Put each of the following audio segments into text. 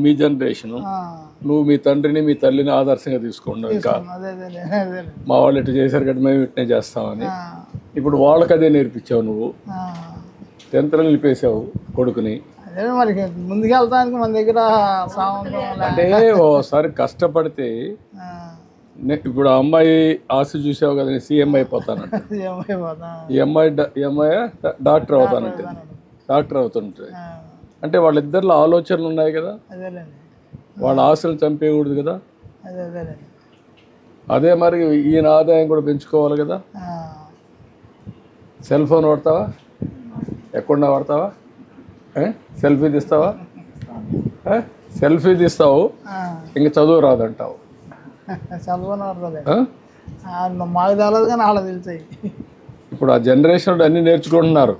మీ generation నువ్వు మీ తండ్రిని మీ తల్లిని ఆదర్శంగా తీసుకున్నావు ఇంకా. మా వాళ్ళు ఇట్లా చేశారు కాబట్టి మేము ఇట్నే చేస్తామని. ఇప్పుడు వాళ్ళకి అదే నేర్పించావు నువ్వు. ఆ. టెన్త్లో నిలిపేసావు కొడుకుని. అదే మరి ముందుకెళ్తానికి మన దగ్గర అంటే ఓసారి కష్టపడితే ఇప్పుడు ఆ అమ్మాయి ఆశ చూసావు కదా నేను సీఎం అయిపోతానంట. ఈ అమ్మాయి ఈ అమ్మాయి? డాక్టర్ అవుతానంటే. డాక్టర్ అవుతుంటుంది ఆ, అంటే వాళ్ళిద్దరిలో ఆలోచనలు ఉన్నాయి కదా? వాళ్ళ ఆశలు చంపేయకూడదు కదా? అదే మరి ఈయన ఆదాయం కూడా పెంచుకోవాలి కదా? సెల్ ఫోన్ వాడతావా? ఎక్కడున్నా వాడతావా? సెల్ఫీ తీస్తావా? సెల్ఫీ తీస్తావు. ఇంక చదువు రాదంటావు? మాకు తెలియదు కానీ వాళ్ళకి తెలుస్తాయి. ఇప్పుడు ఆ జనరేషన్ అన్ని నేర్చుకుంటున్నారు.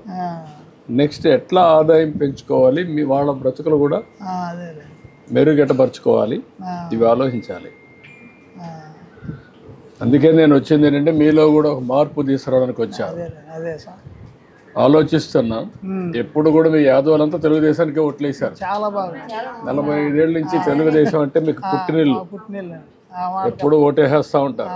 నెక్స్ట్ ఎట్లా ఆదాయం పెంచుకోవాలి? మీ వాళ్ళ బ్రతుకులు కూడా ఆ, ఇవి ఆలోచించాలి. అందుకే నేను వచ్చింది ఏంటంటే మీలో కూడా ఒక మార్పు తీసుకురావడానికి వచ్చాను ఆలోచిస్తున్నా. ఎప్పుడు కూడా మీ యాదవులంతా తెలుగుదేశానికి ఓట్లేశారు. చాలా బాగా. నలభై ఐదేళ్ళ నుంచి తెలుగుదేశం అంటే మీకు పుట్టినిల్లు. ఎప్పుడు ఓటేసేస్తూ ఉంటారు.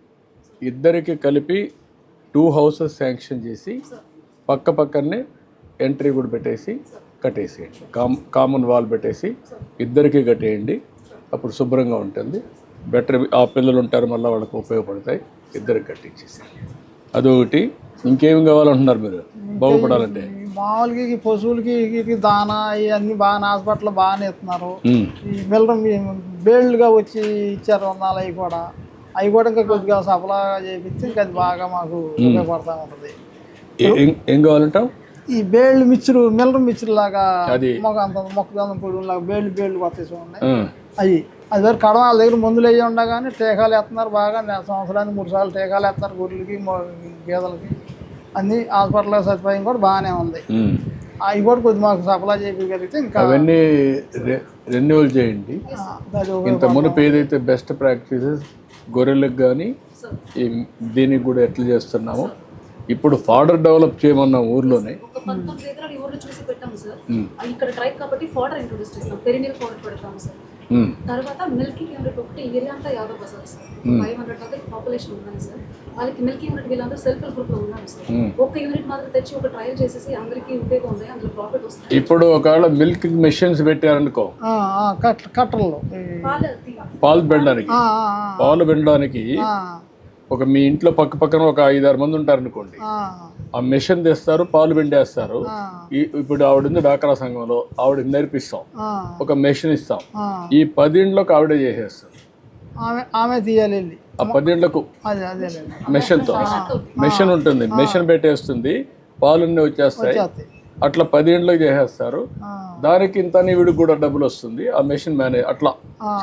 ఇద్దరికి కలిపి టూ హౌసెస్ శాంక్షన్ చేసి పక్క పక్కనే ఎంట్రీ కూడా పెట్టేసి కట్టేసేయండి కామ్ కామన్ వాల్ పెట్టేసి ఇద్దరికి కట్టేయండి. అప్పుడు శుభ్రంగా ఉంటుంది. బెటర్ ఆ పిల్లలు ఉంటారు మళ్ళీ వాళ్ళకి ఉపయోగపడతాయి. ఇద్దరికి కట్టించేసేయండి. అదొకటి. ఇంకేమి కావాలంటున్నారు మీరు? బాగుపడాలంటే? మామూలుగా ఈ పశువులకి దానా ఇవన్నీ బాగా హాస్పిటల్ బాగానే ఇస్తున్నారు. ఈ మిల్లరం బేల్డ్గా వచ్చి ఇచ్చారు వందలు అవి కూడా. అవి కూడా ఇంకా కొద్దిగా సఫలా చేపిస్తే ఇంకా అది బాగా మాకు ఉపయోగపడతా ఉంటుంది. ఏ- కావాలంటావు? ఈ బేళ్ళు మిక్చరు మిల్లరం మిక్చర్ లాగా అది. మొక్క అంత మొక్కజొన్న పొడి లాగా బేళ్ళు బేళ్ళు చూడండి. ఆ, అవి. అది వరకు కడవ వాళ్ళ దగ్గర మందులు వేయి ఉండగానే టీకాలు వేస్తున్నారు బాగా. సంవత్సరానికి మూడు సార్లు టీకాలు వేస్తున్నారు గొర్రెలకి గేదెలకి. అన్ని హాస్పిటల్ సదుపాయం కూడా బాగానే ఉంది. అవి కూడా కొద్ది మాకు సప్లై చేయగలిగితే ఇంకా అవన్నీ రెన్యువల్ చేయండి. ఇంత మునుపు ఏదైతే బెస్ట్ ప్రాక్టీసెస్ గొర్రెలకు కానీ ఈ దీనికి కూడా ఎట్లా చేస్తున్నామో? ఇప్పుడు ఫాడర్ డెవలప్ చేయమన్నాం ఊర్లోనే ఇక్కడ ట్రైబ్ కాబట్టి ఫోడర్ ఇంట్రొడ్యూస్ చేస్తాం. Fodder sir. తర్వాత మిల్కింగ్ యూనిట్ ఒకటి ఏరియా అంతా Yadav Bazar sir. Five hundred దాకా పాపులేషన్ ఉన్నది సార్. వాళ్ళకి మిల్కింగ్ యూనిట్ వీళ్ళందరూ సెల్ఫ్ హెల్ప్ గ్రూప్లో ఉన్నాం సార్. ఒక యూనిట్ మాత్రం తెచ్చి ఒక ట్రయల్ చేసేసి అందరికీ ఉపయోగం ఉంది అందులో ప్రాఫిట్ వస్తుంది. ఇప్పుడు ఒకవేళ మిల్క్ మెషిన్స్ పెట్టారనుకో ఆ, ఆ, కట్ కట్టర్లు. ఈ- పాలు తీ- పాలు పెనడానికి ఒక మీ ఇంట్లో పక్క పక్కన ఒక ఐదారు మంది ఉంటారనుకోండి. ఆ, ఆ మెషిన్ తెస్తారు పాలు పిండేస్తారు ఇప్పుడు ఆవిడ ఉంది డాక్రా సంఘంలో ఆవిడ నేర్పిస్తాం. ఒక మెషిన్ ఇస్తాం. ఈ పదింట్లోకి ఆవిడే చేసేస్తారు. ఆమె తీయాలి వెళ్ళి ఆ పదింట్లకు మెషిన్తో. మెషిన్ ఉంటుంది. మెషిన్ పెట్టేస్తుంది. పాలున్నీ వచ్చేస్తాయి. చేస్తాయి అట్లా పదింట్లోకి చేసేస్తారు. దానికి ఇంత వీడికి కూడా డబ్బులు వస్తుంది. ఆ మెషిన్ మేనేజ్ అట్లా.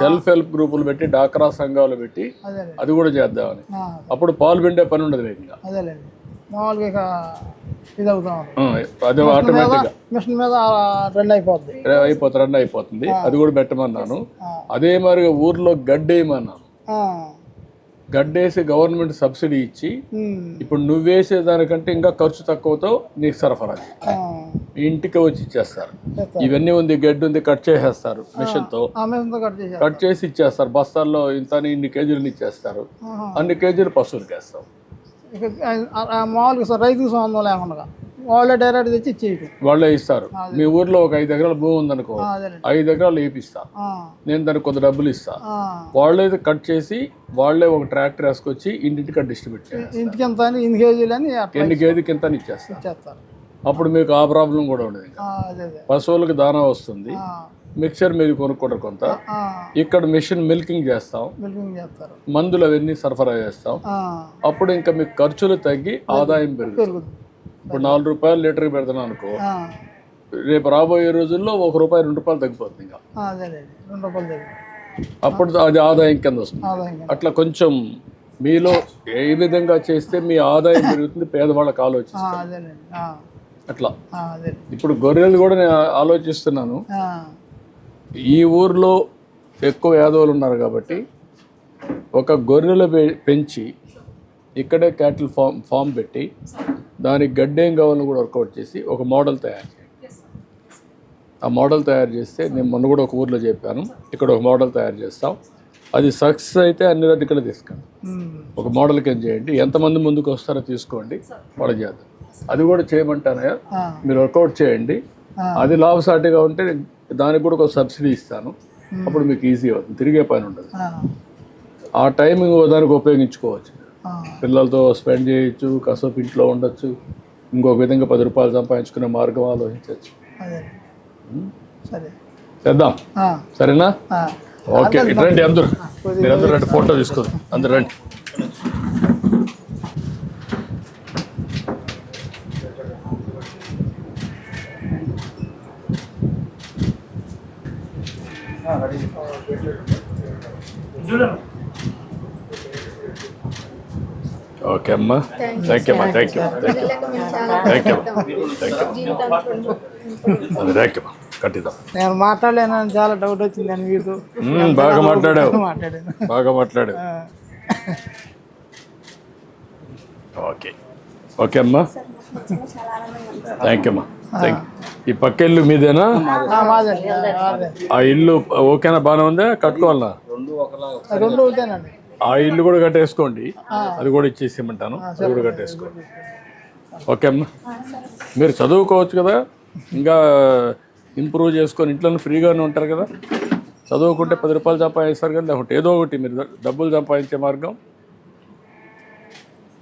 సెల్ఫ్ హెల్ప్ గ్రూపులు పెట్టి డాక్రా సంఘాలు పెట్టి అది కూడా చేద్దామని. అప్పుడు పాలు పిండే పని ఉండదు వేగంగా ఇక. అది ఆటోమేటిక్గా మిషన్ మీద అయిపోద్ది. అయిపోతుంది రన్ అయిపోతుంది. అది కూడా పెట్టమన్నాను. అదే మరి ఊర్లో గడ్డేయమన్నాను. గడ్డేసి గవర్నమెంట్ సబ్సిడీ ఇచ్చి ఇప్పుడు నువ్వేసే దానికంటే ఇంకా ఖర్చు తక్కువతో నీకు సరఫరా ఇంటికి వచ్చి ఇచ్చేస్తారు. చేస్తారు. ఇవన్నీ ఉంది గడ్డి ఉంది కట్ చేసేస్తారు మిషన్తో. కట్ చేసి ఇచ్చేస్తారు. బస్తాల్లో ఇంత ఇన్ని కేజీలు ఇచ్చేస్తారు. అన్ని కేజీలు పశువులకి వేస్తాం మామూలుగా రైతుకు సంబంధం లేకుండా. వాళ్ళే డైరెక్ట్ తెచ్చి ఇచ్చేయటం. వాళ్ళే ఇస్తారు. మీ ఊర్లో ఒక ఐదు ఎకరాల భూమి ఉందనుకో ఐదు ఎకరాలు వేపిస్తా నేను దానికి కొంత డబ్బులు ఇస్తా. వాళ్ళే కట్ చేసి వాళ్ళే ఒక ట్రాక్టర్ వేసుకొచ్చి ఇంటింటికి డిస్ట్రిబ్యూట్ చేస్తారు ఇంటికి ఎంత ఇన్ని కేజీలు అని ఎన్ని కేజీకి ఎంత ఇచ్చేస్తారు. అప్పుడు మీకు ఆ ప్రాబ్లం కూడా ఉండదు పశువులకు దానా వస్తుంది. మిక్చర్ మీరు కొనుక్కోవడం కొంత. ఇక్కడ మిషన్ మిల్కింగ్ చేస్తాం. మందులు అవన్నీ సరఫరా చేస్తాం. అప్పుడు ఇంకా మీకు ఖర్చులు తగ్గి ఆదాయం పెరుగుతుంది. ఇప్పుడు నాలుగు రూపాయలు లీటర్కి పెడతాను అనుకో రేపు రాబోయే రోజుల్లో ఒక రూపాయి రెండు రూపాయలు తగ్గిపోతుంది ఇంకా. రెండు రూపాయలు అప్పుడు అది ఆదాయం కింద వస్తుంది. అట్లా కొంచెం మీలో ఏ విధంగా చేస్తే మీ ఆదాయం పెరుగుతుంది పేదవాళ్ళకి ఆ, ఆలోచిస్తారు అదేలేండి ఆ, అట్లా. ఇప్పుడు గొర్రెలు కూడా నేను ఆలోచిస్తున్నాను. ఈ ఊర్లో ఎక్కువ యాదవులు ఉన్నారు కాబట్టి ఒక గొర్రెలు పెంచి ఇక్కడే క్యాటిల్ ఫామ్ ఫామ్ పెట్టి దానికి గడ్డేం కావాలని కూడా వర్కౌట్ చేసి ఒక మోడల్ తయారు చేయండి. ఆ మోడల్ తయారు చేస్తే నేను మొన్న కూడా ఒక ఊర్లో చెప్పాను ఇక్కడ ఒక మోడల్ తయారు చేస్తాం. అది సక్సెస్ అయితే అన్ని ఇక్కడ తీసుకెళ్ళి ఉమ్, ఒక మోడల్ కింద చేయండి. ఎంతమంది ముందుకు వస్తారో తీసుకోండి వాళ్ళు చేద్దాం అది కూడా చేయమంటానయ్యా మీరు వర్కౌట్ చేయండి. అది లాభసాటిగా ఉంటే దానికి కూడా ఒక సబ్సిడీ ఇస్తాను. అప్పుడు మీకు ఈజీ అవుతుంది తిరిగే పని ఉండదు. ఆ, ఆ టైం ఇంకో దానికి ఉపయోగించుకోవచ్చు. పిల్లలతో స్పెండ్ చేయొచ్చు కాసేపు ఇంట్లో ఉండొచ్చు ఇంకొక విధంగా పది రూపాయలు సంపాదించుకునే మార్గం ఆలోచించవచ్చు. అదే. సరే. చేద్దాం. ఆ, సరేనా? ఆ. ఓకే ఇటు రండి అందరూ. మీరు అందరూ రండి ఫోటో తీసుకోండి. అందరు రండి. ఓకే అమ్మా. థ్యాంక్ యూ అమ్మా. Thank you thank you thank you thank you అది థ్యాంక్ యూ కట్టిద్దాం. నేను మాట్లాడలేనని చాలా డౌట్ వచ్చింది అని మీకు. బాగా మాట్లాడావు. బాగా మాట్లాడు ఆ, ఓకే. ఓకే అమ్మా. థ్యాంక్ యూ అమ్మా. థ్యాంక్ ఈ పక్క ఇల్లు మీదేనా? ఆ, ఇల్లు ఓకేనా? బాగానే ఉందా? కట్టుకోవాలనా? రెండు అవుతానండి ఆ ఇల్లు కూడా కట్టేసుకోండి. అది కూడా ఇచ్చేసేయమంటాను. అది కూడా కట్టేసుకోండి. ఓకే అమ్మా. మీరు చదువుకోవచ్చు కదా. ఇంకా ఇంప్రూవ్ చేసుకొని ఇంట్లోనే ఫ్రీగానే ఉంటారు కదా. చదువుకుంటే పది రూపాయలు సంపాదిస్తారు కదా. లేకుంటే ఏదో ఒకటి మీరు డబ్బులు సంపాదించే మార్గం.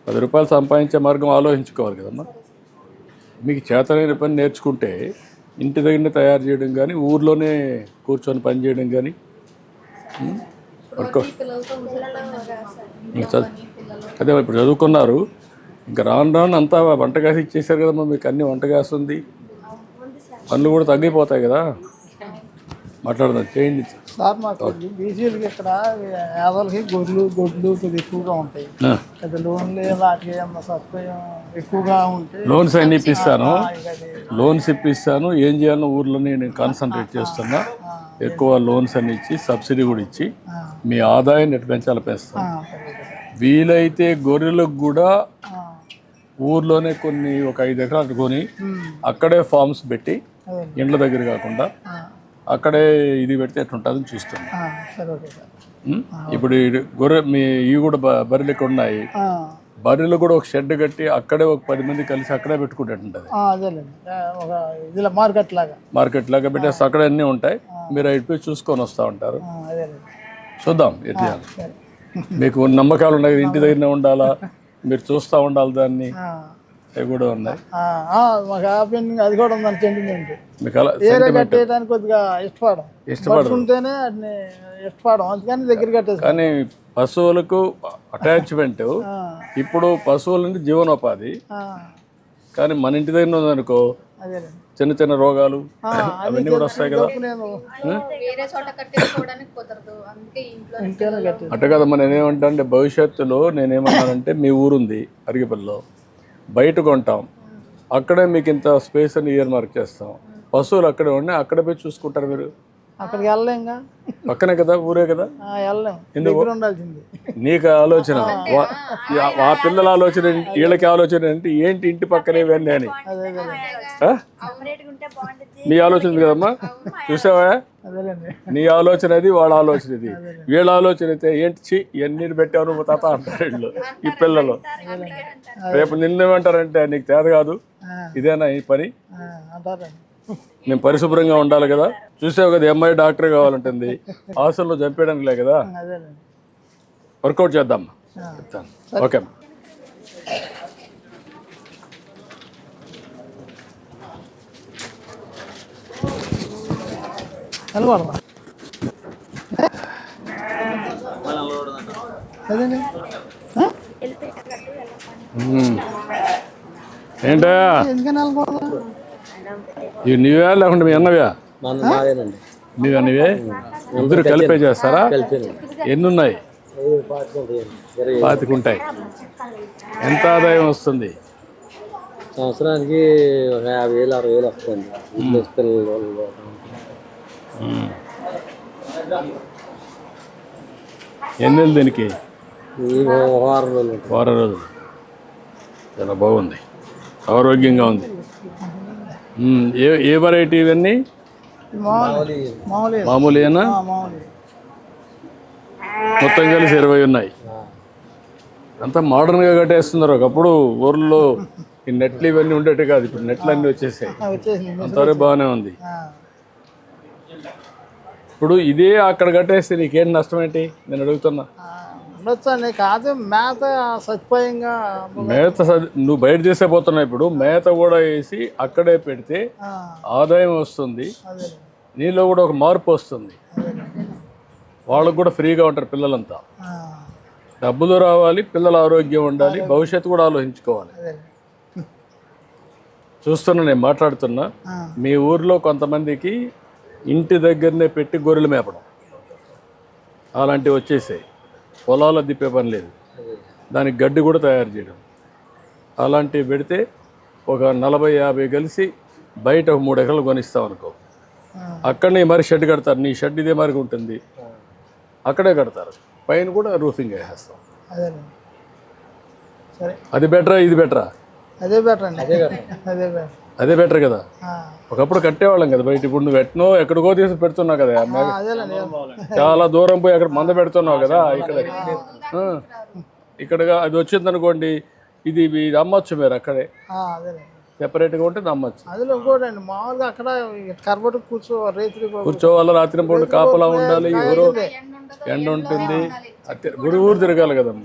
పది రూపాయలు సంపాదించే మార్గం ఆలోచించుకోవాలి కదమ్మా. మీకు చేతనైన పని నేర్చుకుంటే ఇంటి దగ్గరనే తయారు చేయడం కానీ ఊర్లోనే కూర్చొని పని చేయడం కానీ అదే ఇప్పుడు చదువుకున్నారు. ఇంకా రాను రాను అంతా వంట గ్యాస్ ఇచ్చేసారు కదమ్మా మీకు అన్ని వంట గ్యాస్ ఉంది. పనులు కూడా తగ్గిపోతాయి కదా. మాట్లాడదాం చేయండి. సార్ మాకు బీసీలకి ఇక్కడ యాదవులకి గొర్రెలు గొడ్లు కొద్దిగా ఎక్కువగా ఉంటాయి. లోన్లు వాటికి ఎక్కువగా ఉంటే లోన్స్ అన్ని ఇప్పిస్తాను. లోన్స్ ఇప్పిస్తాను. ఏం చేయాలో ఊర్లోనే నేను కాన్సన్ట్రేట్ చేస్తున్నా. ఎక్కువ లోన్స్ అన్ని ఇచ్చి సబ్సిడీ కూడా ఇచ్చి మీ ఆదాయాన్ని ఎటు పెంచాలి సరే. వీలైతే గొర్రెలకు కూడా ఊర్లోనే కొన్ని ఒక ఐదు ఎకరాలు కొని అక్కడే ఫార్మ్స్ పెట్టి ఇండ్ల దగ్గర కాకుండా అక్కడే ఇది పెడితే ఎట్లుంటుందని చూస్తున్నాం? ఇప్పుడు గొర్రె మీ ఇవి కూడా బ- బర్రెలు ఇక్కడ ఉన్నాయి బర్రెలు కూడా ఒక షెడ్ కట్టి అక్కడే ఒక పది మంది కలిసి అక్కడే పెట్టుకుంటుంటుంది ఆ, అదేలేండి. ఆ, ఒక ఇదిలా మార్కెట్ లాగా. మార్కెట్ లాగా పెట్టేసి అక్కడ అన్నీ ఉంటాయి. మీరు అటు పోయి చూసుకొని వస్తూ ఉంటారు. చూద్దాం ఎట్లా మీకు నమ్మకాలు ఉన్నాయి ఇంటి దగ్గరనే ఉండాలా? మీరు చూస్తూ ఉండాలి దాన్ని. అవి కూడా ఉన్నాయి. మాకు పెయింటింగ్ అది కూడా ఉందని సెంటిమెంట్ మీకు అలా ఏరే sentiment. కట్టేయడానికి కొద్దిగా ఇష్టపడం ఇష్టపడరు. పట్టుకుంటేనే వాటిని ఇష్టపడం అందుకని దగ్గర కట్టేసుకో కానీ పశువులకు అటాచ్మెంట్. ఇప్పుడు పశువుల నుండి జీవనోపాధి. కానీ మన ఇంటి దగ్గర ఉందనుకో చిన్న చిన్న రోగాలు అవన్నీ కూడా వస్తాయి కదా. నేను వేరే చోట కట్టేసుకోవడానికి కుదరదు. అందుకే ఇంట్లో ఇంకేనా కట్టేసి అట్ట కదమ్మా నేనేమంటా అంటే భవిష్యత్తులో నేనేమన్నానంటే మీ ఊరుంది అరిగిపల్లిలో బయట కొంటాం. అక్కడే మీకు ఇంత స్పేస్ అని ఇయర్ మార్క్ చేస్తాం పశువులు అక్కడే ఉన్నాయి అక్కడే పోయి చూసుకుంటారు మీరు? అక్కడికి వెళ్ళలేంగా పక్కనే కదా ఊరే కదా? ఆ, వెళ్ళలేం. దగ్గర ఉండాల్సింది. నీకు ఆలోచన? వా- ఆ- పిల్లల ఆలోచన? వీళ్ళకి ఆలోచన అంటే ఏంటి ఇంటి పక్కనే ఇవన్నీ అని? మీ ఆలోచన కదమ్మా? చూసావా? నీ ఆలోచన అది వాళ్ళ ఆలోచన ఇది. వీళ్ళ ఆలోచన అయితే ఏంటి? చి ఇవన్నీ పెట్టావు నువ్వు తాత అంటారు వీళ్ళు. ఈ పిల్లలు. రేపు నిన్నేమంటారంటే నీకు తేద కాదు. ఇదేనా ఈ పని? మేము పరిశుభ్రంగా ఉండాలి కదా. చూసావు కదా అమ్మాయి డాక్టర్ కావాలంటుంది. హాస్టల్లో చంపేయడానికి లే కదా. వర్కౌట్ చేద్దాం. చెప్తాను ఓకే. అదేండి. ఏంటా ఎందుకని వెళ్ళకూడదు ఇవి నీవే లేకుంటే మీ అన్నవే? మన మాదేనండి. మీ అన్నవే ఇద్దరు కలిపే చేస్తారా? ఎన్ని ఉన్నాయి పాతికుంటాయి ఎంత ఆదాయం వస్తుంది? సంవత్సరానికి ఒక యాభై వేలు అరవై వేలు వస్తుంది. ఎన్ని దీనికి? వారం రోజులు వారం రోజులు. చాలా బాగుంది. ఆరోగ్యంగా ఉంది. ఏ ఏ వెరైటీ ఇవన్నీ? మామూలు. మామూలు. మామూలేనా? మామూలు. మొత్తం కలిసి ఇరవై ఉన్నాయి. అంతా మోడర్న్గా కట్టేస్తున్నారు. ఒకప్పుడు ఊర్లో ఈ నెట్లు ఇవన్నీ ఉండేవి కాదు. ఇప్పుడు నెట్లు అన్నీ వచ్చేసాయి. అంతవరకు బాగానే ఉంది. ఇప్పుడు ఇదే అక్కడ కట్టేస్తే నీకేం నష్టం ఏంటి? నేను అడుగుతున్నా. కాదు మేత సదుపాయంగా మేత నువ్వు బయట చేసే పోతున్నావు ఇప్పుడు మేత కూడా వేసి అక్కడే పెడితే ఆదాయం వస్తుంది నీలో కూడా ఒక మార్పు వస్తుంది. వాళ్ళకు కూడా ఫ్రీగా ఉంటారు పిల్లలంతా. డబ్బులు రావాలి పిల్లల ఆరోగ్యం ఉండాలి భవిష్యత్తు కూడా ఆలోచించుకోవాలి. చూస్తున్నా నేను మాట్లాడుతున్నా మీ ఊర్లో కొంతమందికి ఇంటి దగ్గరనే పెట్టి గొర్రెలు మేపడం. అలాంటివి వచ్చేసాయి. పొలాలు దిప్పే పని లేదు. దానికి గడ్డి కూడా తయారు చేయడం. అలాంటివి పెడితే ఒక నలభై యాభై కలిసి బయట ఒక మూడు ఎకరాలు కొనిస్తాం అనుకో. అక్కడనే మరి షెడ్ కడతారు. నీ షెడ్ ఇదే మరి ఉంటుంది. అక్కడే కడతారు. పైన కూడా రూఫింగ్ వేసేస్తాం అది బెటరా? ఇది బెటరా? అదే బెటర్. అండి అదే బెటర్. అదే బెటర్ కదా. ఒకప్పుడు కట్టేవాళ్ళం కదా బయట ఇప్పుడు నువ్వు ఎట్నో ఎక్కడికో తీసి పెడుతున్నావు కదా చాలా దూరం పోయి అక్కడ మంద పెడుతున్నావు కదా ఇక్కడ. ఇక్కడగా అది వచ్చింది అనుకోండి ఇది ఇది అమ్మొచ్చు మీరు అక్కడే. సెపరేట్గా ఉంటే అమ్మొచ్చు. అందులో ఇంకోటండి మామూలుగా అక్కడ కర్బటు కూర్చో రైతులు కూర్చోవాలి రాత్రి పూట కాపలా ఉండాలి ఎవరో ఎండ ఉంటుంది. ఊరు ఊరు తిరగాలి కదమ్మా.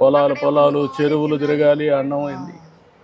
పొలాలు పొలాలు చెరువులు తిరగాలి అన్నం అయింది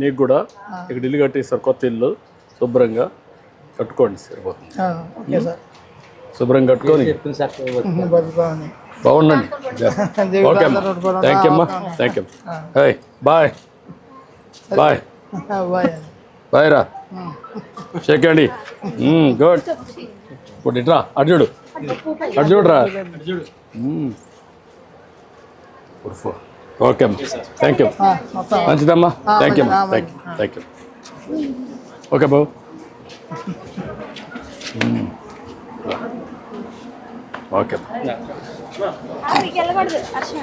నీకు కూడా ఇక్కడ ఇల్లు కట్టేస్తారు కొత్త ఇల్లు. శుభ్రంగా కట్టుకోండి సరిపోతుంది ఓకే సార్. శుభ్రంగా కట్టుకొని. బాగుండండి ఓకే అమ్మా. థ్యాంక్ యూ అమ్మా. Thank you hi bye bye bye bye రా. షేక్ అండి గుడ్ గుడ్ ఇట్రా అటు చూడు. అటు చూడరా. ఓకే అమ్మా. థ్యాంక్ యూ మంచిదమ్మా. థ్యాంక్ యూ అమ్మా. Thank you thank you okay Babu. Okay వెళ్ళకూడదు అర్చన.